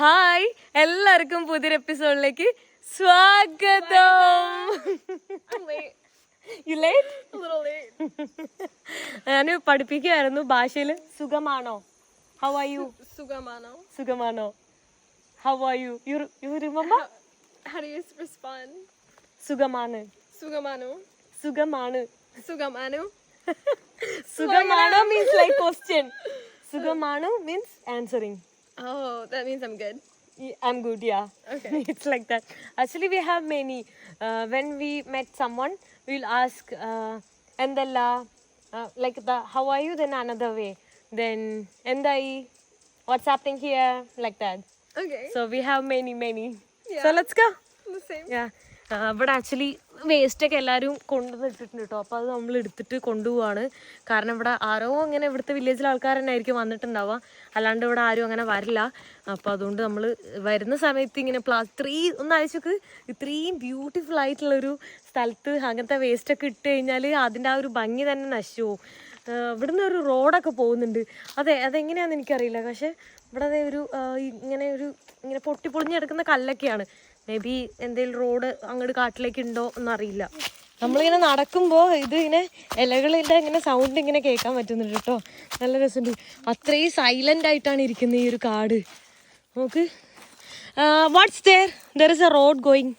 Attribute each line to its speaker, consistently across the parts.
Speaker 1: Hi. എല്ലാവർക്കും പുതിയൊരു എപ്പിസോഡിലേക്ക് സ്വാഗതം.
Speaker 2: ഞാൻ
Speaker 1: ഞാൻ പഠിപ്പിക്കുകയായിരുന്നു ഭാഷയിൽ സുഖമാണോ? ഹൗ ആർ യു സുഖമാണോ? സുഖമാണോ?
Speaker 2: How are you you you remember?
Speaker 1: സുഖമാണ്.
Speaker 2: സുഖമാണോ?
Speaker 1: സുഖമാണ്.
Speaker 2: സുഖമാണോ?
Speaker 1: സുഖമാണോ മീൻസ് ലൈക്ക് ക്വസ്റ്റ്യൻ സുഖമാണോ means answering
Speaker 2: Oh, that means I'm good.
Speaker 1: I'm good, yeah.
Speaker 2: Okay.
Speaker 1: it's like that. Actually, we have many. Uh, when we met someone, we'll ask, uh, Endella, uh, like the how are you, then another way. Then, Endai, what's happening here? Like that.
Speaker 2: Okay.
Speaker 1: So we have many, many.
Speaker 2: Yeah.
Speaker 1: So let's go.
Speaker 2: The same.
Speaker 1: Yeah. Uh, but actually, waste ഒക്കെ എല്ലാവരും കൊണ്ടുവന്ന് ഇട്ടിട്ടുണ്ട് കേട്ടോ അപ്പോൾ അത് നമ്മൾ എടുത്തിട്ട് കൊണ്ടുപോവാണ്. കാരണം ഇവിടെ ആരോ അങ്ങനെ ഇവിടുത്തെ വില്ലേജിലെ ആൾക്കാർ തന്നെ ആയിരിക്കും വന്നിട്ടുണ്ടാവുക. അല്ലാണ്ട് ഇവിടെ ആരും അങ്ങനെ വരില്ല. അപ്പോൾ അതുകൊണ്ട് നമ്മൾ വരുന്ന സമയത്ത് ഇങ്ങനെ പ്ലാ ഇത്രയും ഒന്ന് അയച്ചോക്ക് ഇത്രയും ബ്യൂട്ടിഫുൾ ആയിട്ടുള്ളൊരു സ്ഥലത്ത് അങ്ങനത്തെ വേസ്റ്റ് ഒക്കെ ഇട്ട് കഴിഞ്ഞാൽ അതിന്റെ ആ ഒരു ഭംഗി തന്നെ നശിച്ചു ഇവിടുന്ന് ഒരു റോഡൊക്കെ പോകുന്നുണ്ട്. അതെ അതെങ്ങനെയാണെന്ന് എനിക്കറിയില്ല. പക്ഷേ ഇവിടെ ഒരു ഇങ്ങനെ ഒരു ഇങ്ങനെ പൊട്ടി പൊളിഞ്ഞെടുക്കുന്ന കല്ലൊക്കെയാണ്. മേ ബി എന്തെങ്കിലും റോഡ് അങ്ങോട്ട് കാട്ടിലേക്ക് ഉണ്ടോ എന്നറിയില്ല. നമ്മളിങ്ങനെ നടക്കുമ്പോൾ ഇത് ഇങ്ങനെ ഇലകളിന്റെ ഇങ്ങനെ സൗണ്ട് ഇങ്ങനെ കേൾക്കാൻ പറ്റുന്നുണ്ട് കേട്ടോ. നല്ല രസമുണ്ട്. അത്രയും സൈലന്റ് ആയിട്ടാണ് ഇരിക്കുന്നത് ഈ ഒരു കാട്. നോക്ക്. What's there there is a road going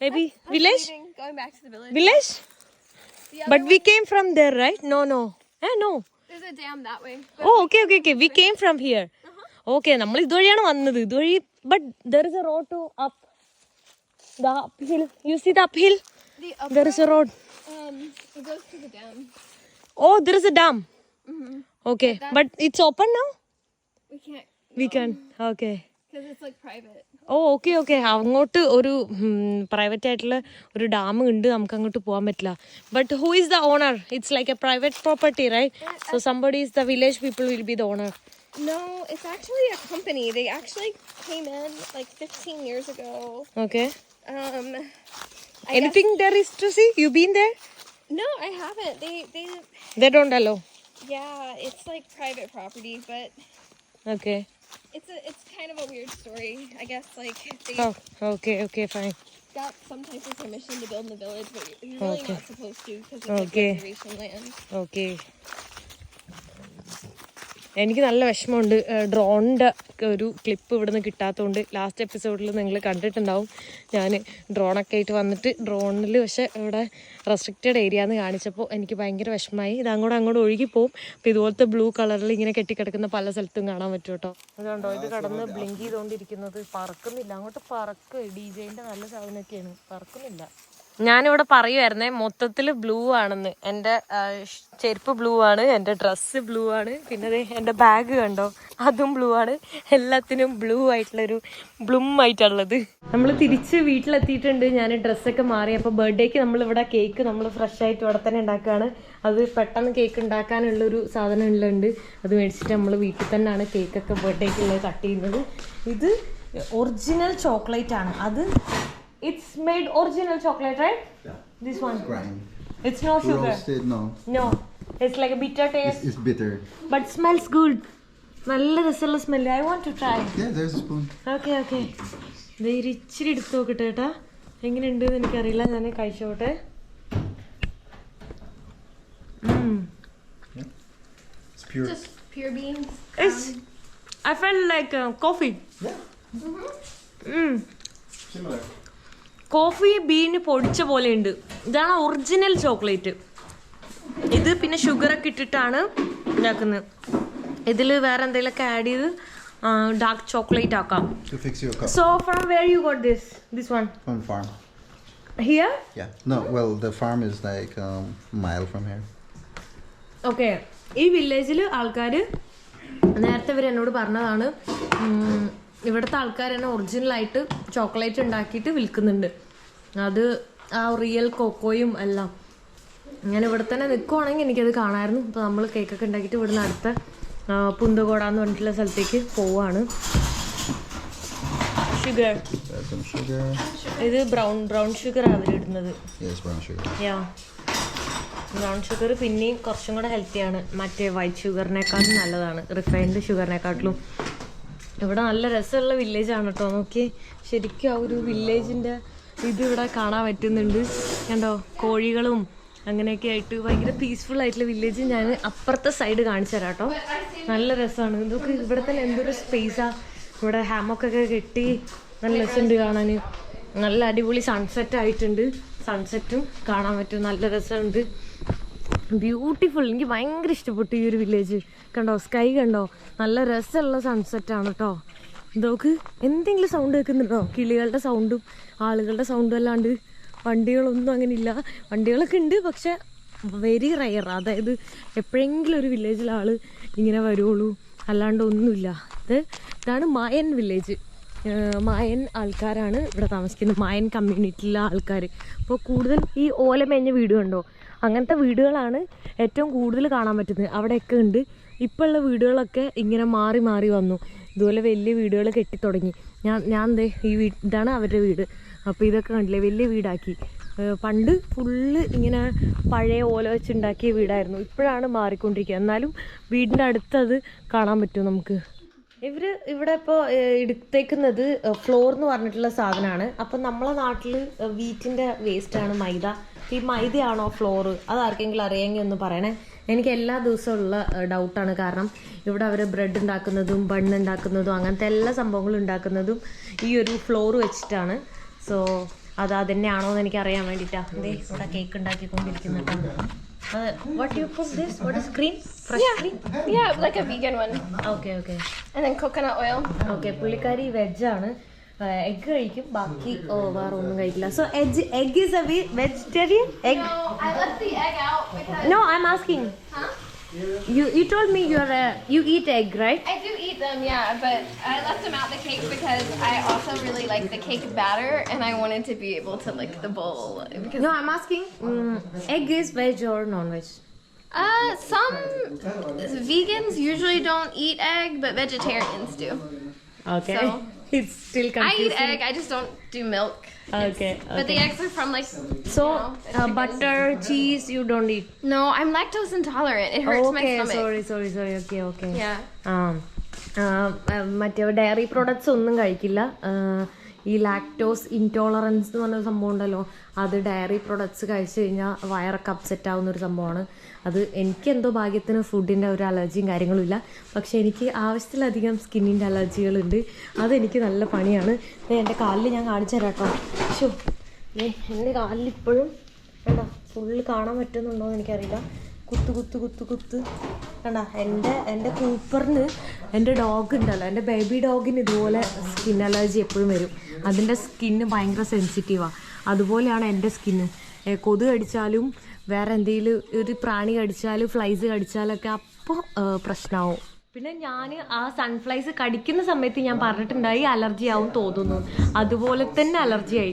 Speaker 1: maybe
Speaker 2: village going back to the village. Village
Speaker 1: but we came from there right no no ഏ no
Speaker 2: oh okay okay okay we
Speaker 1: came from here okay, okay. We came from here. Okay, നമ്മൾ ഇതുവഴിയാണ് വന്നത്. ഇതുവഴി but there is a road to uphill you see the uphill
Speaker 2: The up,
Speaker 1: there is a road
Speaker 2: um, it goes to the dam.
Speaker 1: Oh there is a dam
Speaker 2: Mm-hmm.
Speaker 1: Okay but it's open now
Speaker 2: We can't it's like private.
Speaker 1: Oh okay okay അങ്ങോട്ട് ഒരു private ആയിട്ടുള്ള ഒരു dam ഉണ്ട്. നമുക്ക് അങ്ങോട്ട് പോകാൻ പറ്റില്ല but who is the owner it's like a private property right so somebody is the village people will be the owner
Speaker 2: No, it's actually a company. They actually came in like 15 years ago.
Speaker 1: Okay
Speaker 2: Um,
Speaker 1: Anything there is to see? You been there?
Speaker 2: no, I haven't. They they
Speaker 1: They don't allow.
Speaker 2: yeah, it's like private property, but
Speaker 1: Okay.
Speaker 2: it's a it's kind of a weird story. I guess like they
Speaker 1: Oh, okay, okay, fine.
Speaker 2: got some type of permission to build in the village, but you're really
Speaker 1: Okay.
Speaker 2: not supposed to because it's like
Speaker 1: Okay.
Speaker 2: reservation land.
Speaker 1: Okay. എനിക്ക് നല്ല വിഷമമുണ്ട്. ഡ്രോണിന്റെ ഒരു clip ഇവിടുന്ന് കിട്ടാത്തതുകൊണ്ട് last എപ്പിസോഡിൽ നിങ്ങൾ കണ്ടിട്ടുണ്ടാവും. ഞാൻ ഡ്രോണൊക്കെ ആയിട്ട് വന്നിട്ട് ഡ്രോണിൽ പക്ഷെ ഇവിടെ റെസ്ട്രിക്റ്റഡ് ഏരിയ എന്ന് കാണിച്ചപ്പോൾ എനിക്ക് ഭയങ്കര വിഷമമായി. ഇത് അങ്ങോട്ട് അങ്ങോട്ട് ഒഴുകിപ്പോവും അപ്പോൾ ഇതുപോലത്തെ ബ്ലൂ കളറിൽ ഇങ്ങനെ കെട്ടിക്കിടക്കുന്ന പല സ്ഥലത്തും കാണാൻ പറ്റും കേട്ടോ. അതുകൊണ്ടോ ഇത് കടന്ന് ബ്ലിങ്ക് ചെയ്തുകൊണ്ടിരിക്കുന്നത് പറക്കുന്നില്ല. അങ്ങോട്ട് പറക്കുക ഡി ജെന്റെ നല്ല സാധനമൊക്കെയാണ് പറക്കുന്നില്ല. ഞാനിവിടെ പറയുമായിരുന്നേ മൊത്തത്തിൽ ബ്ലൂ ആണെന്ന്. എന്റെ ചെരുപ്പ് ബ്ലൂ ആണ് എന്റെ ഡ്രസ്സ് ബ്ലൂ ആണ് പിന്നെ എന്റെ ബാഗ് കണ്ടോ? അതും ബ്ലൂ ആണ്. എല്ലാത്തിനും ബ്ലൂ ആയിട്ടുള്ളൊരു ബ്ലൂം ആയിട്ടുള്ളത് നമ്മൾ തിരിച്ച് വീട്ടിലെത്തിയിട്ടുണ്ട്. ഞാൻ ഡ്രസ്സൊക്കെ മാറി. അപ്പോൾ ബർത്ത്ഡേക്ക് നമ്മളിവിടെ കേക്ക് നമ്മൾ ഫ്രഷ് ആയിട്ട് ഇവിടെ തന്നെ ഉണ്ടാക്കുകയാണ്. അത് പെട്ടെന്ന് കേക്ക് ഉണ്ടാക്കാനുള്ളൊരു സാധനം ഉള്ളുണ്ട്. അത് മേടിച്ചിട്ട് നമ്മൾ വീട്ടിൽ തന്നെയാണ് കേക്കൊക്കെ ബർത്ത്ഡേക്കുള്ളത് കട്ട് ചെയ്യുന്നത്. ഇത് ഒറിജിനൽ ചോക്ലേറ്റ് ആണ്. അത് It's made original chocolate, right?
Speaker 3: Yeah.
Speaker 1: This one.
Speaker 3: Grind.
Speaker 1: It's no sugar.
Speaker 3: Roasted, no.
Speaker 1: No. It's like a bitter taste,
Speaker 3: It's, it's bitter.
Speaker 1: but smells good. നല്ല രസമുള്ള smell I want to try
Speaker 3: Yeah, there's a spoon.
Speaker 1: Okay okay ഇത് ഇച്ചിരി എടുത്ത് നോക്കട്ടെ കേട്ടാ എങ്ങനെയുണ്ട് എന്ന് എനിക്കറിയില്ല ഞാൻ കഴിച്ചോട്ടെ
Speaker 3: It's pure.
Speaker 2: Just pure beans.
Speaker 1: It's I felt like uh, coffee.
Speaker 3: Yeah.
Speaker 1: Mm.
Speaker 3: Similar.
Speaker 1: Coffee bean പൊടിച്ച പോലെ ഉണ്ട്. ഇതാണ് ഒറിജിനൽ ചോക്ലേറ്റ്. ഇത് പിന്നെ ഷുഗറൊക്കെ ഇട്ടിട്ടാണ് ഉണ്ടാക്കുന്നത് ഇതിൽ വേറെ എന്തെങ്കിലുമൊക്കെ ആഡ് ചെയ്ത് ഡാർക്ക് ചോക്ലേറ്റ് ആക്കാം. So from where you got this this one
Speaker 3: from farm
Speaker 1: here
Speaker 3: yeah no well the farm is like mile from from
Speaker 1: okay ഈ വില്ലേജിൽ ആൾക്കാർ നേരത്തെ ഇവർ എന്നോട് പറഞ്ഞതാണ് ഇവിടുത്തെ ആൾക്കാർ തന്നെ ഒറിജിനലായിട്ട് ചോക്ലേറ്റ് ഉണ്ടാക്കിയിട്ട് വിൽക്കുന്നുണ്ട്. അത് ആ റിയൽ കൊക്കോയും എല്ലാം. ഞാൻ ഇവിടെ തന്നെ നിൽക്കുവാണെങ്കിൽ എനിക്കത് കാണാമായിരുന്നു അപ്പോൾ നമ്മൾ കേക്കൊക്കെ ഉണ്ടാക്കിയിട്ട് ഇവിടുന്ന് അടുത്ത പുന്തുകോടാന്ന് പുന്തകോട എന്ന് പറഞ്ഞിട്ടുള്ള സ്ഥലത്തേക്ക് പോവാണ്. ഷുഗർ. ഇത് brown brown sugar sugar.
Speaker 3: Yeah brown sugar
Speaker 1: പിന്നെയും കുറച്ചും കൂടെ ഹെൽത്തിയാണ് മറ്റേ വൈറ്റ് ഷുഗറിനേക്കാളും നല്ലതാണ്. റിഫൈൻഡ് ഷുഗറിനെക്കാട്ടിലും ഇവിടെ നല്ല രസമുള്ള വില്ലേജ് ആണ് കേട്ടോ നോക്കി ശരിക്കും ആ ഒരു വില്ലേജിന്റെ ഇത് ഇവിടെ കാണാൻ പറ്റുന്നുണ്ട്. കണ്ടോ? കോഴികളും അങ്ങനെയൊക്കെ ആയിട്ട് ഭയങ്കര പീസ്ഫുൾ ആയിട്ടുള്ള വില്ലേജ് ഞാൻ അപ്പുറത്തെ സൈഡ് കാണിച്ചു തരാം കേട്ടോ നല്ല രസമാണ്. ഇതൊക്കെ ഇവിടെ തന്നെ എന്തൊരു സ്പേസാ ഇവിടെ ഹാമൊക്കെ കെട്ടി നല്ല രസമുണ്ട് കാണാൻ. നല്ല അടിപൊളി സൺസെറ്റ് ആയിട്ടുണ്ട്. സൺസെറ്റും കാണാൻ പറ്റും. നല്ല രസമുണ്ട്. ബ്യൂട്ടിഫുൾ എനിക്ക് ഭയങ്കര ഇഷ്ടപ്പെട്ടു ഈ ഒരു വില്ലേജ് കണ്ടോ? സ്കൈ കണ്ടോ? നല്ല രസമുള്ള സൺസെറ്റ് ആണ് കേട്ടോ നോക്ക്? എന്തെങ്കിലും സൗണ്ട് കേൾക്കുന്നുണ്ടോ? കിളികളുടെ സൗണ്ടും ആളുകളുടെ സൗണ്ടും അല്ലാണ്ട് വണ്ടികളൊന്നും അങ്ങനെ ഇല്ല വണ്ടികളൊക്കെ ഉണ്ട് പക്ഷെ വെരി റയർ അതായത് എപ്പോഴെങ്കിലും ഒരു വില്ലേജിൽ ആൾ ഇങ്ങനെ വരുള്ളൂ. അല്ലാണ്ട് ഒന്നുമില്ല. ഇത് ഇതാണ് മായൻ വില്ലേജ് മായൻ ആൾക്കാരാണ് ഇവിടെ താമസിക്കുന്നത്. മായൻ കമ്മ്യൂണിറ്റിയിലെ ആൾക്കാർ അപ്പോൾ കൂടുതൽ ഈ ഓലമേഞ്ഞ വീട് കണ്ടോ അങ്ങനത്തെ വീടുകളാണ് ഏറ്റവും കൂടുതൽ കാണാൻ പറ്റുന്നത്. അവിടെയൊക്കെ ഉണ്ട്. ഇപ്പോൾ ഉള്ള വീടുകളൊക്കെ ഇങ്ങനെ മാറി മാറി വന്നു. ഇതുപോലെ വലിയ വീടുകൾ കെട്ടിത്തുടങ്ങി ഞാൻ ഞാൻ എന്തേ ഈ വീ ഇതാണ് അവരുടെ വീട്. അപ്പോൾ ഇതൊക്കെ കണ്ടില്ലേ? വലിയ വീടാക്കി. പണ്ട് ഫുള്ള് ഇങ്ങനെ പഴയ ഓല വെച്ചുണ്ടാക്കിയ വീടായിരുന്നു. ഇപ്പോഴാണ് മാറിക്കൊണ്ടിരിക്കുക. എന്നാലും വീടിന്റെ അടുത്തത് കാണാൻ പറ്റും നമുക്ക്? ഇവർ ഇവിടെ ഇപ്പോൾ എടുത്തേക്കുന്നത് ഫ്ലോർ എന്ന് പറഞ്ഞിട്ടുള്ള സാധനമാണ് അപ്പം നമ്മളെ നാട്ടിൽ വേസ്റ്റ് ആണ് മൈദ. ഈ മൈദയാണോ ഫ്ലോർ അത് ആർക്കെങ്കിലും അറിയാമെങ്കിൽ ഒന്ന് പറയണേ. എനിക്ക് എല്ലാ ദിവസവും ഉള്ള ഡൗട്ടാണ് കാരണം ഇവിടെ അവർ ബ്രെഡ് ഉണ്ടാക്കുന്നതും ബണ്ണ് ഉണ്ടാക്കുന്നതും അങ്ങനത്തെ എല്ലാ സംഭവങ്ങളും ഉണ്ടാക്കുന്നതും ഈ ഒരു ഫ്ലോർ വെച്ചിട്ടാണ്. സോ അത് അതന്നെയാണോ എന്ന് എനിക്ക് അറിയാൻ വേണ്ടിയിട്ടാണ് ഇവിടെ cake ഉണ്ടാക്കിക്കൊണ്ടിരിക്കുന്നുണ്ട് what you put this what is cream fresh cream
Speaker 2: Yeah, like a vegan one.
Speaker 1: Okay okay
Speaker 2: And then coconut oil.
Speaker 1: Okay പുള്ളിക്കാരി വെജാണ് എഗ് കഴിക്കും ബാക്കി ഓ വേറെ ഒന്നും കഴിക്കില്ല so egg egg is a vegetarian egg
Speaker 2: I left the egg out because
Speaker 1: no I am asking you you told me you're a you eat egg, right?
Speaker 2: I do eat them, yeah, but I left them out the cake because I also really like the cake batter and I wanted to be able to lick the bowl. Because
Speaker 1: no, I'm asking um, egg is veg or non-veg?
Speaker 2: Uh some vegans usually don't eat egg, but vegetarians do.
Speaker 1: Okay.
Speaker 2: So,
Speaker 1: it's still confusing.
Speaker 2: I eat egg, I just don't do milk.
Speaker 1: Okay,
Speaker 2: But the
Speaker 1: okay.
Speaker 2: eggs are from like
Speaker 1: So,
Speaker 2: you know,
Speaker 1: cheese, you don't eat.
Speaker 2: No, I'm lactose intolerant. It hurts my
Speaker 1: stomach.
Speaker 2: stomach.
Speaker 1: sorry, sorry, sorry. Okay, okay.
Speaker 2: Yeah.
Speaker 1: um ആ, ആ, മറ്റേ diary products ഒന്നും കഴിക്കില്ല ആ, ഈ lactose intolerance എന്ന് പറഞ്ഞ സംഭവം ഉണ്ടല്ലോ അത് ഡയറി പ്രോഡക്ട്സ് കഴിച്ചു കഴിഞ്ഞാൽ വയറൊക്കെ അപ്സെറ്റ് ആവുന്ന ഒരു സംഭവമാണ് അത് എനിക്ക് എന്തോ ഭാഗ്യത്തിന് ഫുഡിന്റെ ഒരു അലർജിയും കാര്യങ്ങളും ഇല്ല പക്ഷേ എനിക്ക് ആവശ്യത്തിലധികം സ്കിന്നിന്റെ അലർജികളുണ്ട് അതെനിക്ക് നല്ല പണിയാണ്. ദേ എന്റെ കാലിൽ ഞാൻ കാണിച്ചു തരാം കേട്ടോ. ഷോ എന്റെ കാലിൽ ഇപ്പോഴും വേണ്ട ഫുള്ള് കാണാൻ പറ്റുന്നുണ്ടോ എന്ന് എനിക്കറിയില്ല. കുത്ത് കുത്ത് കുത്ത് കുത്ത്. കണ്ട എന്റെ എന്റെ കൂപ്പറിന് എന്റെ ഡോഗ് ഉണ്ടല്ലോ. എന്റെ ബേബി ഡോഗിന് ഇതുപോലെ സ്കിൻ അലർജി എപ്പോഴും വരും. അതിന്റെ സ്കിന്ന് ഭയങ്കര സെൻസിറ്റീവാണ് അതുപോലെയാണ് എന്റെ സ്കിന്ന് കൊതു കടിച്ചാലും വേറെ എന്തെങ്കിലും ഒരു പ്രാണി കടിച്ചാലും ഫ്ലൈസ് കടിച്ചാലൊക്കെ അപ്പോൾ പ്രശ്നമാവും പിന്നെ ഞാൻ ആ സൺഫ്ലൈസ് കടിക്കുന്ന സമയത്ത് ഞാൻ പറഞ്ഞിട്ടുണ്ടായി അലർജി ആവും തോന്നുന്നു. അതുപോലെ തന്നെ അലർജി ആയി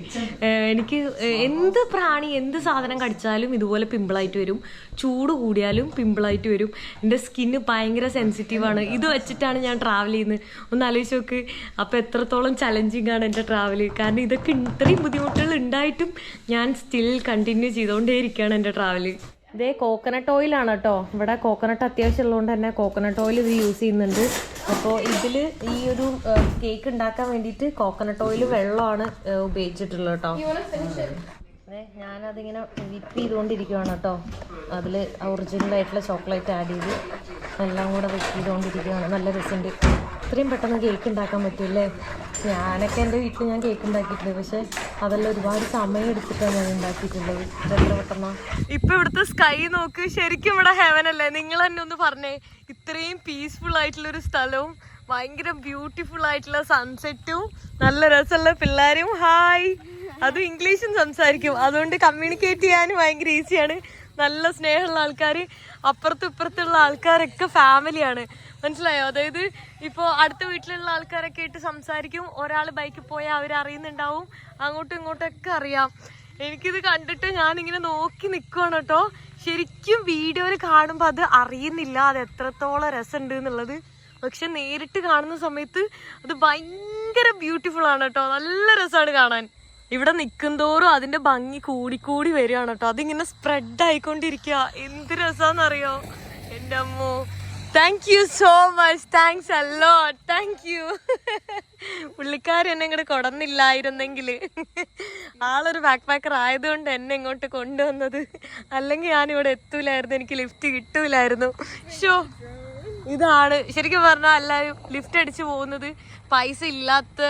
Speaker 1: എനിക്ക് എന്ത് പ്രാണി എന്ത് സാധനം കടിച്ചാലും ഇതുപോലെ പിമ്പിളായിട്ട് വരും. ചൂട് കൂടിയാലും പിമ്പിളായിട്ട് വരും. എന്റെ സ്കിന്ന് ഭയങ്കര സെൻസിറ്റീവാണ് ഇത് വെച്ചിട്ടാണ് ഞാൻ ട്രാവൽ ചെയ്യുന്നത്. ഒന്ന് ആലോചിച്ച് നോക്ക്. അപ്പോൾ എത്രത്തോളം ചലഞ്ചിങ് ആണ് എന്റെ ട്രാവൽ കാരണം ഇതൊക്കെ ഇത്രയും ബുദ്ധിമുട്ടുകൾ ഉണ്ടായിട്ടും ഞാൻ സ്റ്റിൽ കണ്ടിന്യൂ ചെയ്തുകൊണ്ടേയിരിക്കുകയാണ് എന്റെ ട്രാവൽ ഇതേ കോക്കനട്ട് ഓയിലാണ് കേട്ടോ. ഇവിടെ കോക്കനട്ട് അത്യാവശ്യം ഉള്ളതുകൊണ്ട് തന്നെ കോക്കനട്ട് ഓയിൽ ഇത് യൂസ് ചെയ്യുന്നുണ്ട്. അപ്പോൾ ഇതിൽ ഈ ഒരു കേക്ക് ഉണ്ടാക്കാൻ വേണ്ടിയിട്ട് കോക്കനട്ട് ഓയിൽ വെള്ളമാണ് ഉപയോഗിച്ചിട്ടുള്ളത് കേട്ടോ. ഞാനതിങ്ങനെ വിപ്പ് ചെയ്തുകൊണ്ടിരിക്കുകയാണ് കേട്ടോ. അതിൽ ഒറിജിനൽ ആയിട്ടുള്ള ചോക്ലേറ്റ് ആഡ് ചെയ്ത് എല്ലാം കൂടെ വിപ്പ് ചെയ്തുകൊണ്ടിരിക്കുകയാണ് നല്ല രസമുണ്ട്. ഇത്രയും പെട്ടെന്ന് കേക്ക് ഉണ്ടാക്കാൻ പറ്റില്ലേ? ഞാനൊക്കെ എന്റെ വീട്ടിൽ ഞാൻ കേക്ക് ഉണ്ടാക്കിയിട്ടുണ്ട്. പക്ഷെ അതെല്ലാം ഒരുപാട് സമയം എടുത്തിട്ടാണ് ഞാൻ ഉണ്ടാക്കിയിട്ടുള്ളത്. ഇപ്പൊ ഇവിടുത്തെ സ്കൈ നോക്ക്. ശരിക്കും ഇവിടെ ഹെവൻ അല്ലേ? നിങ്ങൾ തന്നെ ഒന്ന് പറഞ്ഞേ. ഇത്രയും പീസ്ഫുൾ ആയിട്ടുള്ള ഒരു സ്ഥലവും ഭയങ്കര ബ്യൂട്ടിഫുൾ ആയിട്ടുള്ള സൺസെറ്റും നല്ല രസമുള്ള പിള്ളേരും. ഹായ് അതും ഇംഗ്ലീഷും സംസാരിക്കും. അതുകൊണ്ട് കമ്മ്യൂണിക്കേറ്റ് ചെയ്യാനും ഭയങ്കര ഈസിയാണ് നല്ല സ്നേഹമുള്ള ആൾക്കാർ അപ്പുറത്തും ഇപ്പുറത്തുള്ള ആൾക്കാരൊക്കെ ഫാമിലിയാണ് മനസ്സിലായോ? അതായത് ഇപ്പോൾ അടുത്ത വീട്ടിലുള്ള ആൾക്കാരൊക്കെ ആയിട്ട് സംസാരിക്കും. ഒരാൾ ബൈക്കിൽ പോയാൽ അവർ അറിയുന്നുണ്ടാവും അങ്ങോട്ടും ഇങ്ങോട്ടൊക്കെ അറിയാം. എനിക്കിത് കണ്ടിട്ട് ഞാനിങ്ങനെ നോക്കി നിൽക്കുവാണ് കേട്ടോ. ശരിക്കും വീഡിയോയിൽ കാണുമ്പോൾ അത് അറിയുന്നില്ല. അത് എത്രത്തോളം രസമുണ്ട് എന്നുള്ളത്. പക്ഷെ നേരിട്ട് കാണുന്ന സമയത്ത് അത് ഭയങ്കര ബ്യൂട്ടിഫുൾ ആണ് കേട്ടോ. നല്ല രസമാണ് കാണാൻ. ഇവിടെ നിൽക്കുന്തോറും അതിന്റെ ഭംഗി കൂടിക്കൂടി വരികയാണ് കേട്ടോ. അതിങ്ങനെ സ്പ്രെഡ് ആയിക്കൊണ്ടിരിക്കുക. എന്ത് രസമാണെന്നറിയോ എന്റെ അമ്മോ. Thank you so much thanks അല്ലോ താങ്ക് യു പുള്ളിക്കാരൻ എന്നെ ഇങ്ങോട്ട് കൊടന്നില്ലായിരുന്നെങ്കിൽ. ആളൊരു ബാക്ക് പാക്കർ ആയതുകൊണ്ട് എന്നെ ഇങ്ങോട്ട് കൊണ്ടുവന്നത്. അല്ലെങ്കിൽ ഞാനിവിടെ എത്തൂലായിരുന്നു. എനിക്ക് ലിഫ്റ്റ് കിട്ടൂലായിരുന്നു. ഷോ ഇതാണ്. ശരിക്കും പറഞ്ഞാൽ എല്ലാവരും ലിഫ്റ്റ് അടിച്ച് പോകുന്നത് പൈസ ഇല്ലാത്ത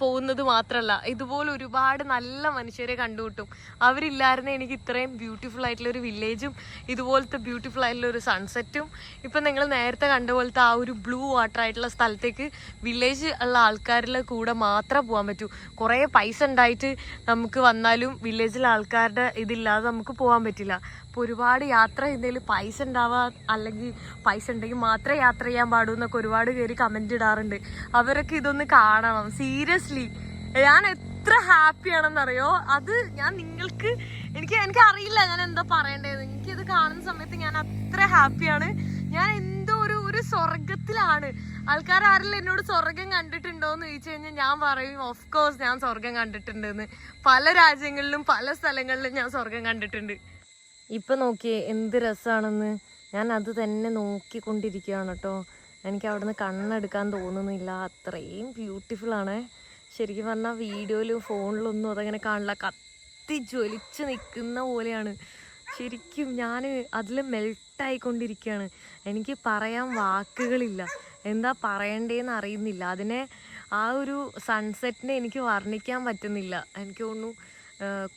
Speaker 1: പോകുന്നത് മാത്രമല്ല ഇതുപോലെ ഒരുപാട് നല്ല മനുഷ്യരെ കണ്ടുകിട്ടും അവരില്ലായിരുന്നെ എനിക്ക് ഇത്രയും ബ്യൂട്ടിഫുൾ ആയിട്ടുള്ള ഒരു വില്ലേജും ഇതുപോലത്തെ ബ്യൂട്ടിഫുൾ ആയിട്ടുള്ള ഒരു സൺസെറ്റും ഇപ്പം നിങ്ങൾ നേരത്തെ കണ്ട പോലത്തെ ആ ഒരു ബ്ലൂ വാട്ടർ ആയിട്ടുള്ള സ്ഥലത്തേക്ക് വില്ലേജ് ഉള്ള ആൾക്കാരുടെ കൂടെ മാത്രമേ പോകാൻ പറ്റൂ. കുറേ പൈസ ഉണ്ടായിട്ട് നമുക്ക് വന്നാലും വില്ലേജിലെ ആൾക്കാരുടെ ഇതില്ലാതെ നമുക്ക് പോകാൻ പറ്റില്ല. അപ്പോൾ ഒരുപാട് യാത്ര ചെയ്യുന്നതിൽ പൈസ ഉണ്ടാവുക അല്ലെങ്കിൽ പൈസ ഉണ്ടെങ്കിൽ മാത്രമേ യാത്ര ചെയ്യാൻ പാടൂ എന്നൊക്കെ ഒരുപാട് പേര് കമന്റ് ഇടാറുണ്ട്. അവരൊക്കെ ഇതൊന്ന് കാണണം. സീരിയസ്ലി ഞാൻ എത്ര ഹാപ്പിയാണെന്നറിയോ അത് ഞാൻ നിങ്ങൾക്ക് എനിക്ക് എനിക്ക് അറിയില്ല ഞാൻ എന്താ പറയേണ്ടത് എനിക്കിത് കാണുന്ന സമയത്ത് ഞാൻ അത്ര ഹാപ്പിയാണ് ഞാൻ എന്തോ ഒരു ഒരു സ്വർഗത്തിലാണ് ആൾക്കാർ ആരെല്ലാം എന്നോട് സ്വർഗം കണ്ടിട്ടുണ്ടോ എന്ന് ചോദിച്ചു കഴിഞ്ഞാൽ ഞാൻ പറയും ഓഫ് കോഴ്സ് ഞാൻ സ്വർഗം കണ്ടിട്ടുണ്ടെന്ന്. പല രാജ്യങ്ങളിലും പല സ്ഥലങ്ങളിലും ഞാൻ സ്വർഗം കണ്ടിട്ടുണ്ട്. ഇപ്പൊ നോക്കിയേ എന്ത് രസമാണെന്ന് ഞാൻ അത് തന്നെ നോക്കിക്കൊണ്ടിരിക്കുകയാണ് കേട്ടോ. എനിക്ക് അവിടുന്ന് കണ്ണെടുക്കാൻ തോന്നുന്നില്ല. അത്രയും ബ്യൂട്ടിഫുൾ ആണ്. ശരിക്കും പറഞ്ഞാൽ വീഡിയോയിലും ഫോണിലൊന്നും അതങ്ങനെ കാണില്ല. കത്തി ജ്വലിച്ച് നിൽക്കുന്ന പോലെയാണ്. ശരിക്കും ഞാൻ അതിൽ മെൽട്ടായിക്കൊണ്ടിരിക്കുകയാണ് എനിക്ക് പറയാൻ വാക്കുകളില്ല. എന്താ പറയണ്ടേന്ന് അറിയുന്നില്ല. അതിനെ ആ ഒരു സൺസെറ്റിനെ എനിക്ക് വർണിക്കാൻ പറ്റുന്നില്ല. എനിക്ക് തോന്നുന്നു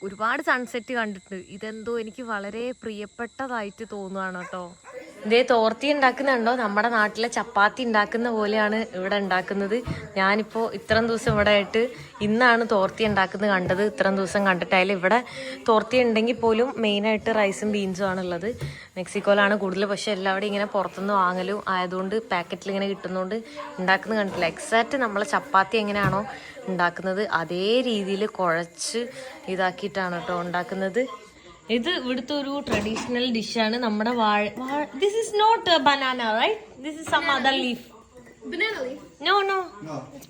Speaker 1: ഒരുപാട് സൺസെറ്റ് കണ്ടിട്ടുണ്ട്. ഇതെന്തോ എനിക്ക് വളരെ പ്രിയപ്പെട്ടതായിട്ട് തോന്നുകയാണ് കേട്ടോ. ഇതേ തോർത്തി ഉണ്ടാക്കുന്നുണ്ടോ? നമ്മുടെ നാട്ടിലെ ചപ്പാത്തി ഉണ്ടാക്കുന്ന പോലെയാണ് ഇവിടെ ഉണ്ടാക്കുന്നത്. ഞാനിപ്പോൾ ഇത്രയും ദിവസം ഇവിടെ ആയിട്ട് ഇന്നാണ് തോർത്തി ഉണ്ടാക്കുന്നത് കണ്ടത്. ഇത്രയും ദിവസം കണ്ടിട്ടായാലും ഇവിടെ തോർത്തി ഉണ്ടെങ്കിൽ പോലും മെയിനായിട്ട് റൈസും ബീൻസും ആണുള്ളത്. മെക്സിക്കോയിലാണ് കൂടുതൽ പക്ഷേ എല്ലാവരും ഇങ്ങനെ പുറത്തുനിന്ന് വാങ്ങലും ആയതുകൊണ്ട് പാക്കറ്റിൽ ഇങ്ങനെ കിട്ടുന്നതുകൊണ്ട് ഉണ്ടാക്കുന്നത് കണ്ടിട്ടില്ല. എക്സാക്റ്റ് നമ്മളെ ചപ്പാത്തി എങ്ങനെയാണോ ഉണ്ടാക്കുന്നത് അതേ രീതിയിൽ കുഴച്ച് ഇതാക്കിയിട്ടാണ് കേട്ടോ ഉണ്ടാക്കുന്നത്. ഇത് ഇവിടുത്തെ ഒരു ട്രഡീഷണൽ ഡിഷാണ് നമ്മുടെ വാഴ this is not banana right this is some
Speaker 2: other leaf
Speaker 1: no no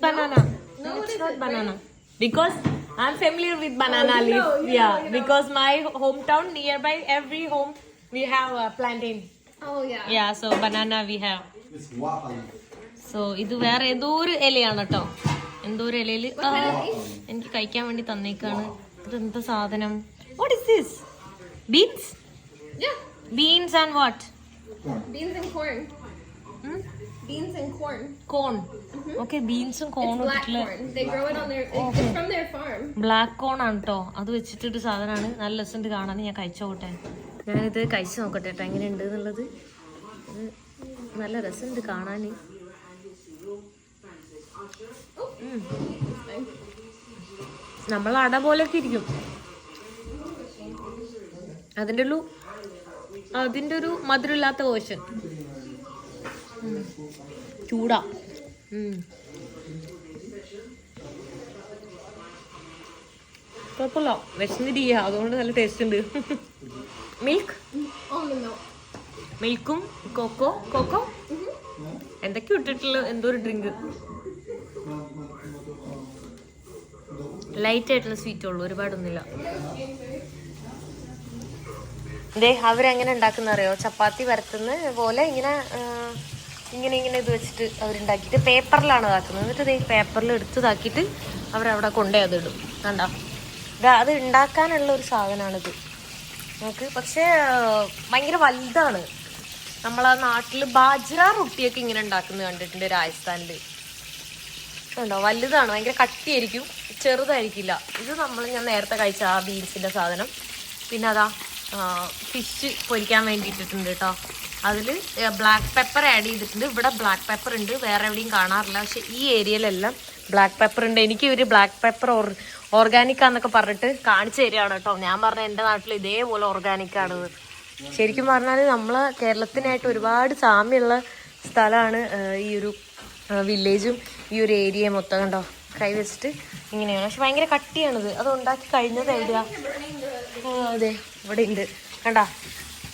Speaker 1: banana banana because I am familiar with banana leaf because my home town near by every home we have plantain so banana we have so ഇത് വേറെ ഏതോ ഒരു ഇലയാണ് കേട്ടോ. എന്തോ ഒരു ഇലയിൽ എനിക്ക് കഴിക്കാൻ വേണ്ടി തന്നേക്കാണ്. ഇതെന്താ സാധനം? What is this beans
Speaker 2: Yeah.
Speaker 1: Beans and what
Speaker 2: Beans and corn. Beans and corn.
Speaker 1: Corn okay ബീൻസും
Speaker 2: It's
Speaker 1: കോണും
Speaker 2: black corn. They grow it on their. It's from their farm.
Speaker 1: Black corn ആണ് കേട്ടോ അത് വെച്ചിട്ടൊരു സാധനമാണ്. നല്ല രസമുണ്ട് കാണാൻ. ഞാൻ കഴിച്ചു നോക്കട്ടെ ഞാനിത് കഴിച്ചു നോക്കട്ടെ കേട്ടോ എങ്ങനെയുണ്ട് എന്നുള്ളത്? നല്ല രസമുണ്ട് കാണാൻ നമ്മൾ അട പോലെയൊക്കെ ഇരിക്കും. അതിന്റെ ഒരു അതിന്റെ ഒരു മധുരമില്ലാത്ത കോശൻ ചൂടാ. കുഴപ്പമില്ല. വിശന്നിരിക്കുക. അതുകൊണ്ട് നല്ല ടേസ്റ്റ് ഉണ്ട്. മിൽക്ക് മിൽക്കും കൊക്കോ കൊക്കോ എന്തൊക്കെ ഇട്ടിട്ടുള്ള എന്തോ ഒരു ഡ്രിങ്ക് ലൈറ്റ് ആയിട്ടുള്ള സ്വീറ്റ് ഉള്ളൂ ഒരുപാടൊന്നുമില്ല. ദേ അവരെങ്ങനെ ഉണ്ടാക്കുന്ന അറിയോ ചപ്പാത്തി പരത്തുന്ന പോലെ ഇങ്ങനെ ഇങ്ങനെ ഇങ്ങനെ ഇത് വെച്ചിട്ട് അവരുണ്ടാക്കിയിട്ട് പേപ്പറിലാണ് ഇതാക്കുന്നത്. എന്നിട്ട് ദേ പേപ്പറിൽ എടുത്ത് ഇതാക്കിയിട്ട് അവരവിടെ കൊണ്ടേ അത് ഇടും. കണ്ടോ? ഇതാ അത് ഉണ്ടാക്കാനുള്ള ഒരു സാധനമാണിത്. നമുക്ക് പക്ഷേ ഭയങ്കര വലുതാണ്. നമ്മളെ നാട്ടിൽ ബാജ്ര റൊട്ടിയൊക്കെ ഇങ്ങനെ ഉണ്ടാക്കുന്നത് കണ്ടിട്ടുണ്ട് രാജസ്ഥാനിൽ ഉണ്ടോ വലുതാണ് ഭയങ്കര കട്ടിയായിരിക്കും. ചെറുതായിരിക്കില്ല. ഇത് നമ്മൾ ഞാൻ നേരത്തെ കഴിച്ച ആ ബീൻസിന്റെ സാധനം. പിന്നെ അതാ ഫിഷ് പൊരിക്കാൻ വേണ്ടിയിട്ടിട്ടുണ്ട് കേട്ടോ അതിൽ ബ്ലാക്ക് പെപ്പർ ആഡ് ചെയ്തിട്ടുണ്ട്. ഇവിടെ ബ്ലാക്ക് പെപ്പർ ഉണ്ട്. വേറെ എവിടെയും കാണാറില്ല. പക്ഷേ ഈ ഏരിയയിലെല്ലാം ബ്ലാക്ക് പെപ്പർ ഉണ്ട്. എനിക്ക് ഒരു ബ്ലാക്ക് പെപ്പർ ഓർ ഓർഗാനിക് ഓർഗാനിക്കാന്നൊക്കെ പറഞ്ഞിട്ട് കാണിച്ചു തരികയാണ് കേട്ടോ ഞാൻ പറഞ്ഞ എന്റെ നാട്ടിൽ ഇതേപോലെ ആണ്. ശരിക്കും പറഞ്ഞാൽ നമ്മളെ കേരളത്തിനായിട്ട് ഒരുപാട് സാമ്യമുള്ള സ്ഥലമാണ് ഈ ഒരു വില്ലേജും ഈ ഒരു ഏരിയ മൊത്തം കണ്ടോ? കൈ വെച്ചിട്ട് ഇങ്ങനെയാണ്. പക്ഷെ ഭയങ്കര കട്ടിയാണിത്. അത് ഉണ്ടാക്കി കഴിഞ്ഞത് എവിടെയാ? അതെ ഇവിടെ ഉണ്ട്. കണ്ടാ?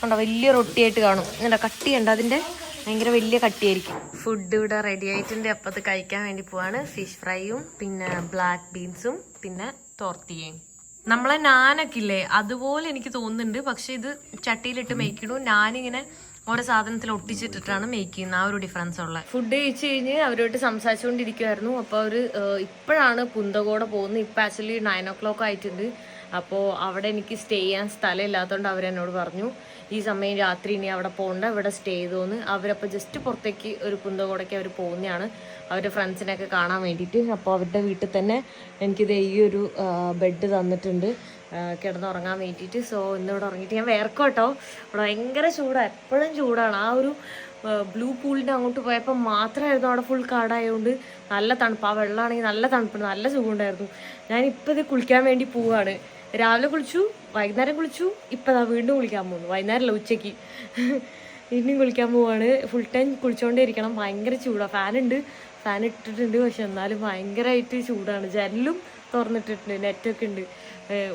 Speaker 1: കണ്ടോ? വലിയ റൊട്ടിയായിട്ട് കാണും. കണ്ടോ കട്ടിയുണ്ട്. അതിന്റെ ഭയങ്കര വലിയ കട്ടിയായിരിക്കും. ഫുഡ് ഇവിടെ റെഡി ആയിട്ടുണ്ട്. അപ്പം അത് കഴിക്കാൻ വേണ്ടി പോവാണ്. ഫിഷ് ഫ്രൈയും പിന്നെ ബ്ലാക്ക് ബീൻസും പിന്നെ തോർത്തിയേയും നമ്മളെ നാനൊക്കെ ഇല്ലേ? അതുപോലെ എനിക്ക് തോന്നുന്നുണ്ട്. പക്ഷെ ഇത് ചട്ടിയിലിട്ട് മേക്കിടും ഞാനിങ്ങനെ ഓരോ സാധനത്തിൽ ഒട്ടിച്ചിട്ടിട്ടാണ് മേക്ക് ചെയ്യുന്നത്. ആ ഒരു ഡിഫറൻസ് ഉള്ളത് ഫുഡ് കഴിച്ച് കഴിഞ്ഞ് അവരോട്ട് സംസാരിച്ചുകൊണ്ടിരിക്കുമായിരുന്നു അപ്പോൾ അവർ ഇപ്പോഴാണ് കുന്തകോടെ പോകുന്നത്. ഇപ്പം ആക്ച്വലി നയൻ ഓ ക്ലോക്ക് ആയിട്ടുണ്ട്. അപ്പോൾ അവിടെ എനിക്ക് സ്റ്റേ ചെയ്യാൻ സ്ഥലം ഇല്ലാത്തതുകൊണ്ട് അവരെന്നോട് പറഞ്ഞു ഈ സമയം രാത്രി ഇനി അവിടെ പോകണ്ട ഇവിടെ സ്റ്റേ ചെയ്തോന്ന്. അവരപ്പോൾ ജസ്റ്റ് പുറത്തേക്ക് ഒരു കുന്തകോടയ്ക്ക് അവർ പോകുന്നതാണ്. അവരുടെ ഫ്രണ്ട്സിനെയൊക്കെ കാണാൻ വേണ്ടിയിട്ട്. അപ്പോൾ അവരുടെ വീട്ടിൽ തന്നെ എനിക്കിത് ഈ ഒരു ബെഡ് തന്നിട്ടുണ്ട്. കിടന്നുറങ്ങാൻ വേണ്ടിയിട്ട്. സോ ഇന്നിവിടെ ഉറങ്ങിയിട്ട് ഞാൻ വേർക്കും കേട്ടോ. ഇവിടെ ഭയങ്കര ചൂടാണ് എപ്പോഴും ചൂടാണ്. ആ ഒരു ബ്ലൂ പൂളിന്റെ അങ്ങോട്ട് പോയപ്പോൾ മാത്രമായിരുന്നു അവിടെ ഫുൾ കാടായതുകൊണ്ട് നല്ല തണുപ്പ്. ആ വെള്ളമാണെങ്കിൽ നല്ല തണുപ്പ് നല്ല സുഖമുണ്ടായിരുന്നു. ഞാൻ ഇപ്പോൾ ഇത് കുളിക്കാൻ വേണ്ടി പോവാണ്. രാവിലെ കുളിച്ചു വൈകുന്നേരം കുളിച്ചു ഇപ്പം ദാ വീണ്ടും കുളിക്കാൻ പോകുന്നു വൈകുന്നേരമല്ല ഉച്ചയ്ക്ക് ഇനിയും കുളിക്കാൻ പോവാണ്. ഫുൾ ടൈം കുളിച്ചോണ്ടേ ഇരിക്കണം ഭയങ്കര ചൂടാണ് ഫാനുണ്ട് ഫാൻ ഇട്ടിട്ടുണ്ട്. പക്ഷെ എന്നാലും ഭയങ്കരമായിട്ട് ചൂടാണ്. ജനലും തുറന്നിട്ടിട്ടുണ്ട്. നെറ്റൊക്കെ ഉണ്ട്.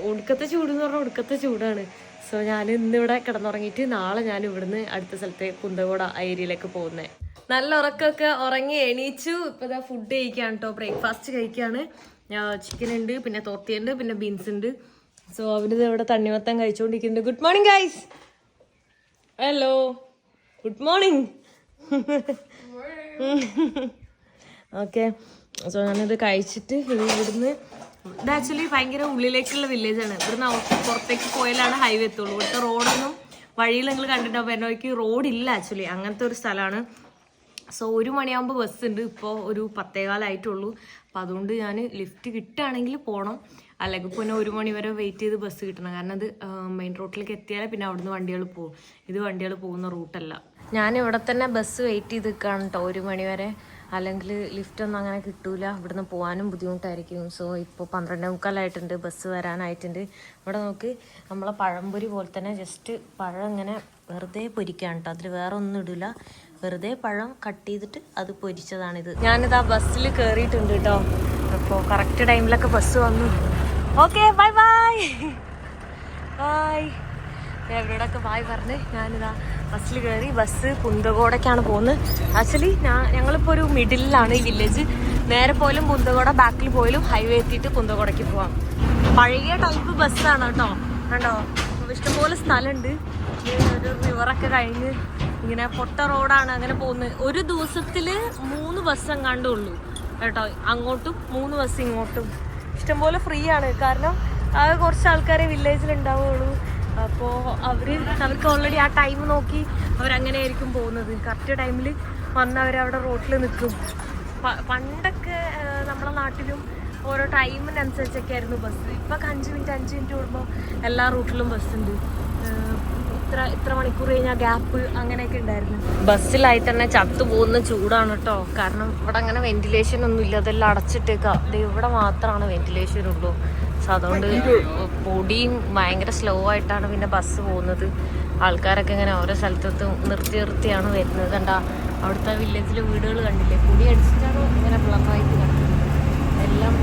Speaker 1: ഒടുക്കത്തെ ചൂട് എന്ന് പറഞ്ഞാൽ ഒടുക്കത്തെ ചൂടാണ്. സോ ഞാൻ ഇന്നിവിടെ കിടന്നുറങ്ങിയിട്ട് നാളെ ഞാൻ ഇവിടുന്ന് അടുത്ത സ്ഥലത്തെ കുന്തകോട ഏരിയയിലേക്ക് പോകുന്നത് നല്ല ഉറക്കമൊക്കെ ഉറങ്ങി എണീച്ചു. ഇപ്പൊ ഇതാ ഫുഡ് കഴിക്കാണ് കേട്ടോ ബ്രേക്ക്ഫാസ്റ്റ് കഴിക്കാണ്. ചിക്കൻ ഉണ്ട് പിന്നെ തോത്തിയുണ്ട് പിന്നെ ബീൻസ് ഉണ്ട്. സോ അവരിത് ഇവിടെ തണ്ണിമത്തം കഴിച്ചുകൊണ്ടിരിക്കുന്നുണ്ട് good morning guys hello good morning okay so ഞാനിത് കഴിച്ചിട്ട് ഇനി ഇവിടുന്ന് ഇത് ആക്ച്വലി ഭയങ്കര ഉള്ളിലേക്കുള്ള വില്ലേജാണ് ഇവിടുന്ന് പുറത്തേക്ക് പോയാലാണ് ഹൈവേ എത്തുള്ളൂ. ഇവിടുത്തെ റോഡൊന്നും വഴിയിൽ നിങ്ങൾ കണ്ടിട്ടുണ്ടാവും റോഡ് ഇല്ല ആക്ച്വലി അങ്ങനത്തെ ഒരു സ്ഥലമാണ്. സോ ഒരു മണിയാകുമ്പോൾ ബസ് ഉണ്ട്. ഇപ്പോൾ ഒരു പത്തേകാലായിട്ടുള്ളൂ. അപ്പം അതുകൊണ്ട് ഞാൻ ലിഫ്റ്റ് കിട്ടുകയാണെങ്കിൽ പോകണം അല്ലെങ്കിൽ പിന്നെ ഒരു മണി വരെ വെയിറ്റ് ചെയ്ത് ബസ് കിട്ടണം. കാരണം അത് മെയിൻ റോഡിലേക്ക് എത്തിയാലേ പിന്നെ അവിടുന്ന് വണ്ടികൾ പോകും ഇത് വണ്ടികൾ പോകുന്ന റൂട്ടല്ല ഞാൻ ഇവിടെ തന്നെ ബസ് വെയിറ്റ് ചെയ്ത് നിൽക്കുകയാണ് കേട്ടോ ഒരു മണി വരെ. അല്ലെങ്കിൽ ലിഫ്റ്റ് ഒന്നും അങ്ങനെ കിട്ടൂല. ഇവിടുന്ന് പോകാനും ബുദ്ധിമുട്ടായിരിക്കും. സോ ഇപ്പോൾ പന്ത്രണ്ടേ മുക്കാലായിട്ടുണ്ട്. ബസ് വരാനായിട്ടുണ്ട്. ഇവിടെ നോക്ക് നമ്മളെ പഴംപൊരി പോലെ തന്നെ ജസ്റ്റ് പഴം ഇങ്ങനെ വെറുതെ പൊരിക്കുകയാണ് കേട്ടോ അതിൽ വേറെ ഒന്നും ഇടില്ല വെറുതെ പഴം കട്ട് ചെയ്തിട്ട് അത് പൊരിച്ചതാണിത്. ഞാനിത് ആ ബസ്സിൽ കയറിയിട്ടുണ്ട് കേട്ടോ അപ്പോൾ കറക്റ്റ് ടൈമിലൊക്കെ ബസ് വന്നു. ഓക്കെ ബൈ ബൈ ബൈ അവരോടൊക്കെ ബായ് പറഞ്ഞ് ഞാനിതാ ബസ്സിൽ കയറി ബസ് പുന്തകോടക്കാണ് പോകുന്നത്. ആക്ച്വലി ഞാൻ ഞങ്ങളിപ്പോൾ ഒരു മിഡിലാണ് ഈ വില്ലേജ് നേരെ പോലും കുന്തകോട ബാക്കിൽ പോയാലും ഹൈവേ എത്തിയിട്ട് കുന്തകോടയ്ക്ക് പോവാം. പഴയ ടൈപ്പ് ബസ്സാണ് കേട്ടോ. കണ്ടോ? ഇഷ്ടംപോലെ സ്ഥലമുണ്ട്. ഒരു റിവറൊക്കെ കഴിഞ്ഞ് ഇങ്ങനെ പൊട്ട റോഡാണ് അങ്ങനെ പോകുന്നത്. ഒരു ദിവസത്തിൽ മൂന്ന് ബസ് എങ്ങാണ്ടേ ഉള്ളൂ. കേട്ടോ? അങ്ങോട്ടും മൂന്ന് ബസ് ഇങ്ങോട്ടും. ഇഷ്ടംപോലെ ഫ്രീ ആണ്. കാരണം ആ കുറച്ച് ആൾക്കാരെ വില്ലേജിൽ ഉണ്ടാവുള്ളൂ അപ്പോൾ അവർ അവർക്ക് ഓൾറെഡി ആ ടൈം നോക്കി അവരങ്ങനെ ആയിരിക്കും പോകുന്നത് കറക്റ്റ് ടൈമിൽ വന്ന് അവരവിടെ റോട്ടിൽ നിൽക്കും. പണ്ടൊക്കെ നമ്മുടെ നാട്ടിലും ഓരോ ടൈമിനനുസരിച്ചൊക്കെ ആയിരുന്നു ബസ് ഇപ്പം അഞ്ച് മിനിറ്റ് അഞ്ച് മിനിറ്റ് കൂടുമ്പോൾ എല്ലാ റൂട്ടിലും ബസ് ഉണ്ട്. ഇത്ര ഇത്ര മണിക്കൂർ കഴിഞ്ഞാൽ ഗ്യാപ്പ് അങ്ങനെയൊക്കെ ഉണ്ടായിരുന്നു? ബസ്സിലായി തന്നെ ചത്തു പോകുന്ന ചൂടാണ് കേട്ടോ കാരണം ഇവിടെ അങ്ങനെ വെന്റിലേഷൻ ഒന്നും ഇല്ല. അതെല്ലാം അടച്ചിട്ടേക്കാം. ഇവിടെ മാത്രമാണ് വെന്റിലേഷൻ ഉള്ളൂ. സോ അതുകൊണ്ട് പൊടിയും ഭയങ്കര സ്ലോ ആയിട്ടാണ് പിന്നെ ബസ് പോകുന്നത്. ആൾക്കാരൊക്കെ ഇങ്ങനെ ഓരോ സ്ഥലത്തും നിർത്തി നിർത്തിയാണ് വരുന്നത്. കണ്ട അവിടുത്തെ വില്ലേജിലെ വീടുകൾ കണ്ടില്ലേ? പൊടി അടിച്ചിട്ടാണ് ഇങ്ങനെ ബ്ലറായിട്ട് കിടക്കുന്നത്. എല്ലാം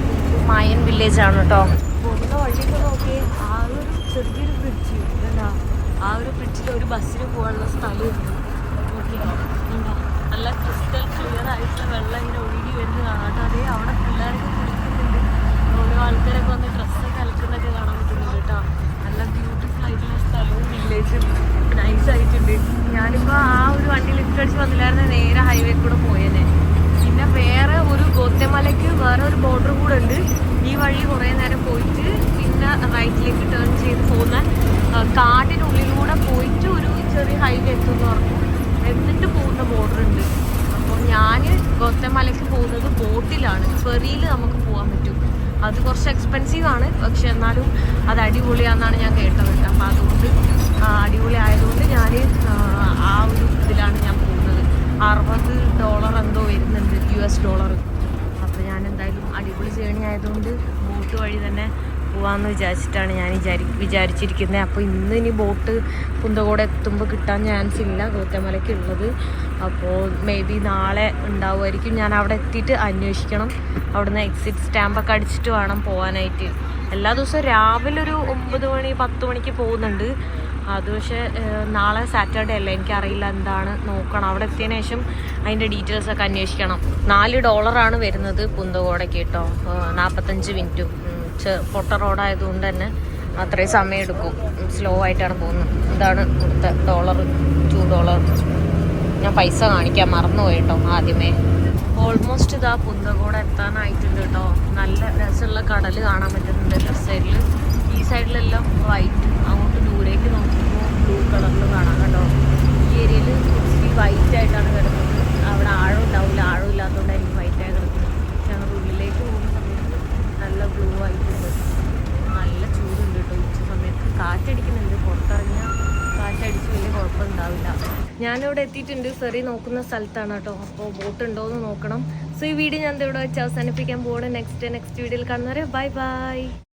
Speaker 1: മായൻ വില്ലേജാണ് ആണ് കേട്ടോ പോകുന്ന വഴിയൊക്കെ നോക്കി ആ ഒരു ചെറിയൊരു ബ്രിഡ്ജ് ആ ഒരു ബ്രിഡ്ജിൽ ഒരു ബസ്സിന് പോകാനുള്ള സ്ഥലമുണ്ട്. നല്ല ക്രിസ്റ്റൽ ക്ലിയർ ആയിട്ടുള്ള വെള്ളം ഇങ്ങനെ ഒഴുകി വരുന്നത് കാണാം. അതേ അവിടെ പിള്ളേരൊക്കെ കുളിക്കുന്നുണ്ട്. ഓരോ ആൾക്കാരൊക്കെ വന്ന് ഡ്രസ്സൊക്കെ അലക്കുന്നൊക്കെ കാണാൻ പറ്റുന്നുണ്ട് കേട്ടോ. നല്ല ബ്യൂട്ടിഫുൾ ആയിട്ടുള്ള സ്ഥലവും വില്ലേജും നൈസ് ആയിട്ടുണ്ട്. ഞാനിപ്പോൾ ആ ഒരു വണ്ടി ലിഫ്റ്റ് അടിച്ച് വന്നില്ലായിരുന്നു നേരെ ഹൈവേ കൂടെ പോയേനെ. പിന്നെ വേറെ ഒരു ഗോത്തമലയ്ക്ക് വേറെ ഒരു ബോർഡർ കൂടെ ഉണ്ട്. ഈ വഴി കുറേ നേരം പോയിട്ട് പിന്നെ റൈറ്റിലേക്ക് ടേൺ ചെയ്ത് പോകുന്ന കാടിനുള്ളിലൂടെ പോയിട്ട് ഒരു ചെറിയ ഹൈവേ എത്തുമെന്ന് പറഞ്ഞു. എന്നിട്ട് പോകുന്ന ബോർഡർ ഉണ്ട്. അപ്പോൾ ഞാൻ ഗോത്തമലയ്ക്ക് പോകുന്നത് ബോട്ടിലാണ്. ഫെറിയിൽ നമുക്ക് പോകാൻ പറ്റും. അത് കുറച്ച് എക്സ്പെൻസീവ് ആണ്. പക്ഷെ എന്നാലും അത് അടിപൊളിയാണെന്നാണ് ഞാൻ കേട്ടത് അപ്പം അതുകൊണ്ട് അടിപൊളി ആയതുകൊണ്ട് ഞാൻ ആ ഒരു ഇതിലാണ് ഞാൻ പോകുന്നത്. അറുപത് ഡോളർ എന്തോ വരുന്നുണ്ട് യു എസ് ഡോളർ അപ്പോൾ ഞാൻ എന്തായാലും അടിപൊളി ജേണി ആയതുകൊണ്ട് ബോട്ട് വഴി തന്നെ പോവാമെന്ന് വിചാരിച്ചിട്ടാണ് ഞാൻ വിചാരി വിചാരിച്ചിരിക്കുന്നത് അപ്പോൾ ഇന്ന് ഇനി ബോട്ട് കുന്തകോട് എത്തുമ്പോൾ കിട്ടാൻ ചാൻസ് ഇല്ല. ഗോത്തമലയ്ക്ക് ഉള്ളത്. അപ്പോൾ മേ ബി നാളെ ഉണ്ടാവുമായിരിക്കും. ഞാൻ അവിടെ എത്തിയിട്ട് അന്വേഷിക്കണം. അവിടുന്ന് എക്സിറ്റ് സ്റ്റാമ്പൊക്കെ അടിച്ചിട്ട് വേണം പോകാനായിട്ട് എല്ലാ ദിവസവും രാവിലെ ഒരു ഒമ്പത് മണി പത്ത് മണിക്ക് പോകുന്നുണ്ട്. അത് പക്ഷേ നാളെ സാറ്റർഡേ അല്ലേ? എനിക്കറിയില്ല എന്താണ് നോക്കണം. അവിടെ എത്തിയതിനു ശേഷം അതിന്റെ ഡീറ്റെയിൽസൊക്കെ അന്വേഷിക്കണം. നാല് ഡോളറാണ് വരുന്നത് പുന്തകോടയ്ക്ക് കേട്ടോ. നാൽപ്പത്തഞ്ച് മിനിറ്റും. പൊട്ട റോഡായതുകൊണ്ട് തന്നെ അത്രയും സമയം എടുക്കും സ്ലോ ആയിട്ടാണ് പോകുന്നത്. ഇതാണ് ഇവിടുത്തെ ഡോളർ ടു ഡോളർ ഞാൻ പൈസ കാണിക്കാൻ മറന്നുപോയി കേട്ടോ ആദ്യമേ. ഓൾമോസ്റ്റ് ഇതാ പുന്തകോട് എത്താനായിട്ടുണ്ട് കേട്ടോ. നല്ല രസമുള്ള കടൽ കാണാൻ പറ്റുന്നുണ്ട്. ലെഫ്റ്റ് സൈഡിൽ ഈ സൈഡിലെല്ലാം വൈറ്റ് അങ്ങോട്ട് ദൂരേക്ക് നോക്കുമ്പോൾ ബ്ലൂ കളറിൽ കാണാം കേട്ടോ. ഈ ഏരിയയിൽ കുറച്ച് വൈറ്റ് ആയിട്ടാണ് കിടക്കുന്നത്. അവിടെ ആഴം ഉണ്ടാവില്ല ആഴം ഇല്ലാത്തതുകൊണ്ടായിരിക്കും വൈറ്റായി കിടക്കുന്നത്. ഞങ്ങൾ ഉള്ളിലേക്ക് പോകുന്ന സമയത്ത് നല്ല ബ്ലൂ ആയിട്ടുണ്ട് നല്ല ചൂടുണ്ട് കേട്ടോ ഉച്ച സമയത്ത് കാറ്റടിക്കുന്നുണ്ട്. പുറത്തിറങ്ങിയാൽ കാറ്റടിച്ച് വലിയ കുഴപ്പമുണ്ടാവില്ല. ഞാനിവിടെ എത്തിയിട്ടുണ്ട്. ഫെറി നോക്കുന്ന സ്ഥലത്താണ് കേട്ടോ. അപ്പോൾ ബോട്ട് ഉണ്ടോ എന്ന് നോക്കണം. സോ ഈ വീഡിയോ ഞാൻ ഇവിടെ വെച്ച് അവസാനിപ്പിക്കാൻ പോകണം നെക്സ്റ്റ് നെക്സ്റ്റ് വീഡിയോയിൽ കാണുന്നവരെ ബൈ ബൈ